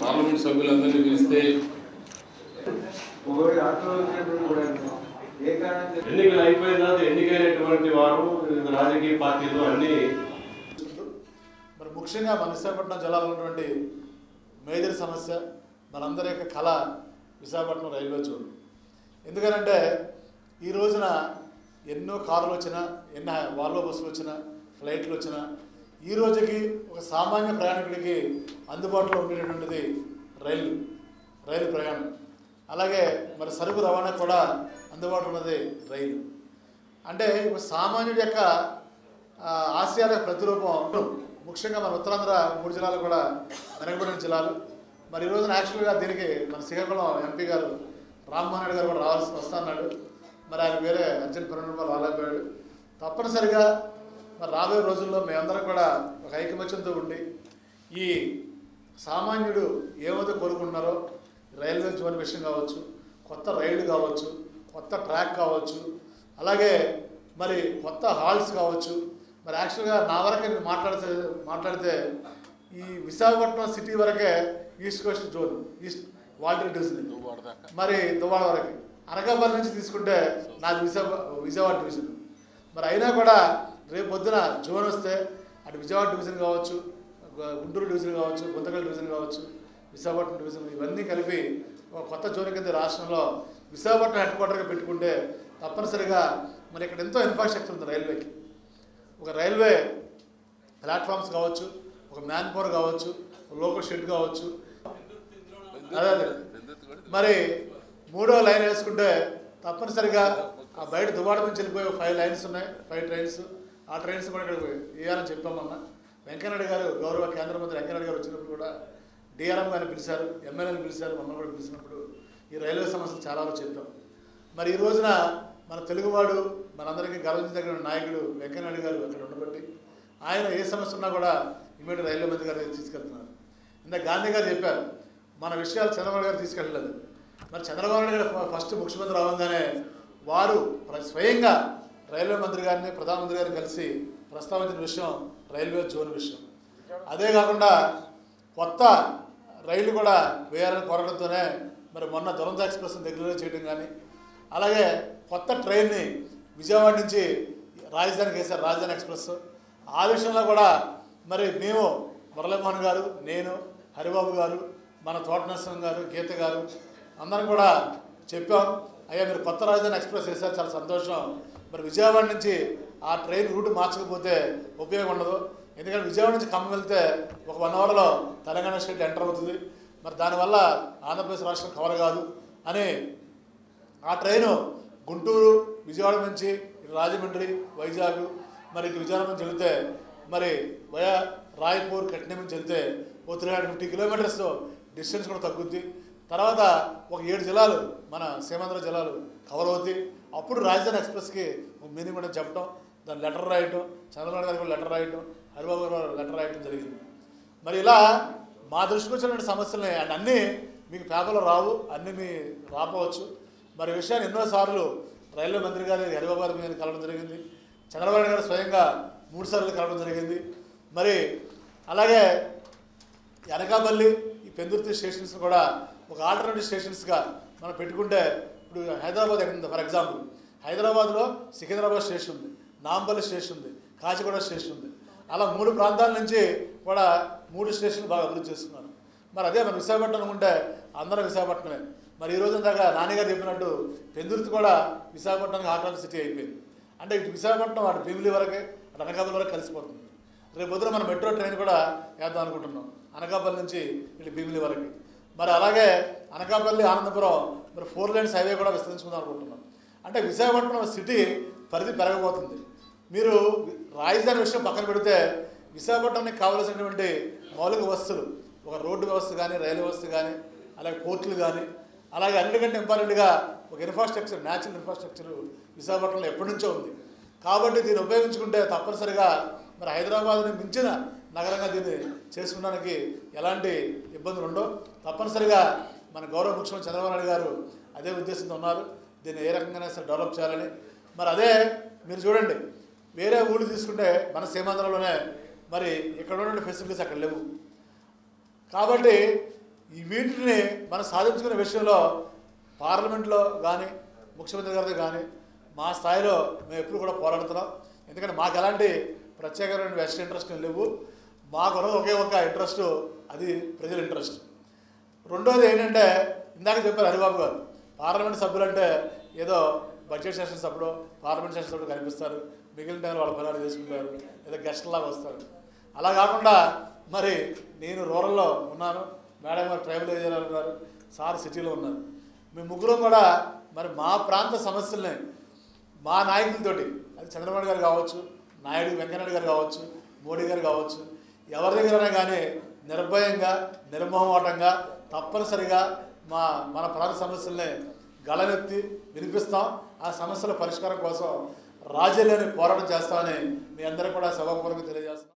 Parliament సభ్యులందరినీ పిలిస్తే ఎన్నికలు అయిపోయిన తర్వాత ఎన్నికైనటువంటి వారు రాజకీయ పార్టీలు అన్ని మరి ముఖ్యంగా మన విశాఖపట్నం జిల్లాలో ఉన్నటువంటి మేజర్ సమస్య మనందరి యొక్క కళ విశాఖపట్నం రైల్వే జోన్ ఎందుకనంటే ఈ రోజున ఎన్నో కార్లు వచ్చినా ఎన్నో వాల్వో బస్సులు వచ్చినా ఫ్లైట్లు వచ్చినా ఈ రోజుకి ఒక సామాన్య ప్రయాణికుడికి అందుబాటులో ఉండేటటువంటిది రైలు రైలు ప్రయాణం. అలాగే మరి సరుకు రవాణా కూడా అందుబాటులో ఉన్నది రైలు. అంటే ఒక సామాన్యుడి యొక్క ఆ, ప్రతిరూపం. ముఖ్యంగా మన ఉత్తరాంధ్ర మూడు జిల్లాలు కూడా వెనకబడిన జిల్లాలు. మరి ఈ రోజున యాక్చువల్గా దీనికి మన శ్రీకాకుళం ఎంపీ గారు రామ్మోహన్ రెడ్డి గారు కూడా రావాల్సి వస్తున్నాడు. మరి ఆయన వేరే అర్జెంట్ పని వల్ల రాలేకపోయాడు. తప్పనిసరిగా మరి రాబోయే రోజుల్లో మేమందరం కూడా ఒక ఐకమత్యంతో ఉండి ఈ సామాన్యుడు ఏమైతే కోరుకుంటున్నారో రైల్వే జోన్ విషయం కావచ్చు కొత్త రైళ్ళు కావచ్చు కొత్త ట్రాక్ కావచ్చు అలాగే మరి కొత్త హాల్స్ కావచ్చు. మరి యాక్చువల్గా నా వరకే నేను మాట్లాడితే మాట్లాడితే ఈ విశాఖపట్నం సిటీ వరకే east coast zone east Waltair division. మరి దువ్వాడ వరకు. అనకాపల్లి నుంచి తీసుకుంటే నాది విశాఖ విజయవాడ డివిజన్. మరి అయినా కూడా రేపు పొద్దున జోన్ వస్తే అటు విజయవాడ డివిజన్ కావచ్చు గుంటూరు డివిజన్ కావచ్చు గుంతకల్ డివిజన్ కావచ్చు విశాఖపట్నం డివిజన్ ఇవన్నీ కలిపి ఒక కొత్త జోన్ కింద రాష్ట్రంలో విశాఖపట్నం హెడ్ క్వార్టర్గా పెట్టుకుంటే తప్పనిసరిగా మరి ఇక్కడ ఎంతో ఇన్ఫ్రాస్ట్రక్చర్ ఉంది రైల్వేకి. ఒక రైల్వే ప్లాట్ఫామ్స్ కావచ్చు ఒక మ్యాన్ పవర్ కావచ్చు లోకల్ షెడ్ కావచ్చు. అదే అదే. మరి మూడో లైన్ వేసుకుంటే తప్పనిసరిగా ఆ బయట దువాడ నుంచి వెళ్ళిపోయే ఫైవ్ లైన్స్ ఉన్నాయి ఫైవ్ ట్రైన్స్. ఆ ట్రైన్స్ కూడా ఇక్కడ ఇవ్వాలని చెప్పామన్నా వెంకయ్యనాయుడు గారు గౌరవ కేంద్ర మంత్రి వెంకయ్యనాయుడు గారు వచ్చినప్పుడు కూడా డిఆర్ఎం గారిని పిలిచారు ఎమ్మెల్యేని పిలిచారు మమ్మల్ని కూడా పిలిచినప్పుడు ఈ రైల్వే సమస్యలు చాలా వరకు చెప్పాం. మరి ఈ రోజున మన తెలుగువాడు మనందరికీ గర్వించదగిన నాయకుడు వెంకయ్యనాయుడు గారు అక్కడ ఉండబట్టి ఆయన ఏ సమస్య ఉన్నా కూడా ఇమీడియట్ రైల్వే మంత్రి గారు తీసుకెళ్తున్నారు. ఇందాక గాంధీ గారు చెప్పారు మన విషయాలు చంద్రబాబు గారు తీసుకెళ్ళలేదు. మరి చంద్రబాబు నాయుడు గారు ఫస్ట్ ముఖ్యమంత్రి రావంగానే వారు ప్ర- స్వయంగా రైల్వే మంత్రి గారిని ప్రధానమంత్రి గారిని కలిసి ప్రస్తావించిన విషయం రైల్వే జోన్ విషయం. అదే కాకుండా కొత్త రైళ్ళు కూడా వేయాలని కోరడంతోనే మరి మొన్న దురంత ఎక్స్ప్రెస్ దగ్గరలో చేయడం కానీ అలాగే కొత్త ట్రైన్ని విజయవాడ నుంచి రాజధానికి వేశారు రాజధాని ఎక్స్ప్రెస్ ఆ విషయంలో కూడా మరి మేము మురళీమోహన్ గారు నేను హరిబాబు గారు మన తోట నరసింహం గారు గీత గారు అందరం కూడా చెప్పాం అయ్యా మీరు కొత్త రాజధాని ఎక్స్ప్రెస్ వేశారు చాలా సంతోషం. మరి విజయవాడ నుంచి ఆ ట్రైన్ రూట్ మార్చకపోతే ఉపయోగం ఉండదు. ఎందుకంటే విజయవాడ నుంచి ఖమ్మం వెళ్తే ఒక వన్ అవర్లో తెలంగాణ స్టేట్ ఎంటర్ అవుతుంది. మరి దానివల్ల ఆంధ్రప్రదేశ్ రాష్ట్రం కవర్ కాదు అని ఆ ట్రైను గుంటూరు విజయవాడ నుంచి రాజమండ్రి వైజాగ్ మరి ఇటు విజయవాడ నుంచి వెళితే మరి వయా రాయపూర్ కట్నం నుంచి వెళ్తే ఓ three hundred fifty kilometres distance కూడా తగ్గుద్ది. తర్వాత ఒక ఏడు జిల్లాలు మన సీమాంధ్ర జిల్లాలు కవర్ అవుతాయి అప్పుడు రాజధాని ఎక్స్ప్రెస్కి మీనింగ్ కూడా చెప్పడం దాని లెటర్ రాయటం చంద్రబాబు గారికి కూడా లెటర్ రాయటం హరిబాబు గారు లెటర్ రాయటం జరిగింది. మరి ఇలా మా దృష్టికి వచ్చినటువంటి సమస్యలని అండ్ అన్నీ మీకు పేపర్లో రావు అన్నీ మీ రాపోవచ్చు. మరి విషయాన్ని ఎన్నోసార్లు రైల్వే మంత్రి గారి హరిబాబు గారి మీద కలవడం జరిగింది. చంద్రబాబు గారు స్వయంగా మూడు సార్లు కలవడం జరిగింది. మరి అలాగే అనకాపల్లి ఈ పెందుర్తి స్టేషన్స్ కూడా ఒక ఆల్టర్నేటివ్ స్టేషన్స్గా మనం పెట్టుకుంటే ఇప్పుడు హైదరాబాద్ ఎక్కడ ఉంది? ఫర్ ఎగ్జాంపుల్ హైదరాబాద్లో సికింద్రాబాద్ స్టేషన్ ఉంది నాంపల్లి స్టేషన్ ఉంది కాచిగూడ స్టేషన్ ఉంది. అలా మూడు ప్రాంతాల నుంచి కూడా మూడు స్టేషన్లు బాగా అభివృద్ధి చేస్తున్నారు. మరి అదే మన విశాఖపట్నం ఉంటే అందరం విశాఖపట్నమే. మరి ఈ రోజు దాకా నాన్నగారు చెప్పినట్టు పెందుర్తి కూడా విశాఖపట్నానికి హార్ట్ సిటీ అయిపోయింది. అంటే ఇటు విశాఖపట్నం అటు భీమిలి వరకే అటు అనకాపల్లి వరకు కలిసిపోతుంది. రేపు పొద్దున మనం మెట్రో ట్రైన్ కూడా వేద్దాం అనుకుంటున్నాం. అనకాపల్లి నుంచి ఇటు భీమిలి వరకు. మరి అలాగే అనకాపల్లి ఆనందపురం మరి ఫోర్ లైన్స్ హైవే కూడా విస్తరించుకుందాం అనుకుంటున్నాం. అంటే విశాఖపట్నం సిటీ పరిధి పెరగబోతుంది. మీరు రాజధాని విషయం పక్కన పెడితే విశాఖపట్నానికి కావలసినటువంటి మౌలిక వస్తువులు ఒక రోడ్డు వ్యవస్థ కానీ రైలు వ్యవస్థ కానీ అలాగే పోర్టులు కానీ అలాగే అన్నిటికంటే ఇంపార్టెంట్గా ఒక ఇన్ఫ్రాస్ట్రక్చర్ న్యాచురల్ ఇన్ఫ్రాస్ట్రక్చర్ విశాఖపట్నంలో ఎప్పటి నుంచో ఉంది. కాబట్టి దీన్ని ఉపయోగించుకుంటే తప్పనిసరిగా మరి హైదరాబాద్ని మించిన నగరంగా దీన్ని చేసుకోవడానికి ఎలాంటి ఇబ్బందులు ఉండవు. తప్పనిసరిగా మన గౌరవ ముఖ్యమంత్రి చంద్రబాబు నాయుడు గారు అదే ఉద్దేశంతో ఉన్నారు. దీన్ని ఏ రకంగా సరే డెవలప్ చేయాలని. మరి అదే మీరు చూడండి వేరే ఊళ్ళు తీసుకుంటే మన సీమాంధ్రలోనే మరి ఇక్కడ ఉన్నటువంటి ఫెసిలిటీస్ అక్కడ లేవు. కాబట్టి ఈ వీటిని మనం సాధించుకునే విషయంలో పార్లమెంట్లో కానీ ముఖ్యమంత్రి గారితో కానీ మా స్థాయిలో మేము ఎప్పుడు కూడా పోరాడుతున్నాం. ఎందుకంటే మాకు ఎలాంటి ప్రత్యేకమైన వెస్ట్ ఇంట్రెస్ట్ లేవు. మాకు ఒకే ఒక ఇంట్రెస్ట్ అది ప్రజల ఇంట్రెస్ట్ రెండోది ఏంటంటే ఇందాక చెప్పారు హరిబాబు గారు పార్లమెంట్ సభ్యులంటే ఏదో బడ్జెట్ సెషన్స్ అప్పుడు పార్లమెంట్ సెషన్స్ అప్పుడు కనిపిస్తారు మిగిలిన టైంలో వాళ్ళ పనులు చేసుకుంటారు ఏదో గెస్ట్ లాగా వస్తారు. అలా కాకుండా మరి నేను రూరల్లో ఉన్నాను మేడం గారు ట్రైబల్ ఏరియాలో ఉన్నారు సార్ సిటీలో ఉన్నారు. మేము ముగ్గురు కూడా మరి మా ప్రాంత సమస్యల్ని మా నాయకులతోటి అది చంద్రబాబు గారు కావచ్చు నాయుడు వెంకయ్యనాయుడు గారు కావచ్చు మోడీ గారు కావచ్చు ఎవరి దగ్గరైనా కానీ నిర్భయంగా నిర్మోహమాటంగా తప్పనిసరిగా మా మన ప్రాంత సమస్యల్ని గళనెత్తి వినిపిస్తాం. ఆ సమస్యల పరిష్కారం కోసం రాజ్యాలని పోరాటం చేస్తామని మీ అందరూ కూడా సభాపూర్వకంగా తెలియజేస్తాం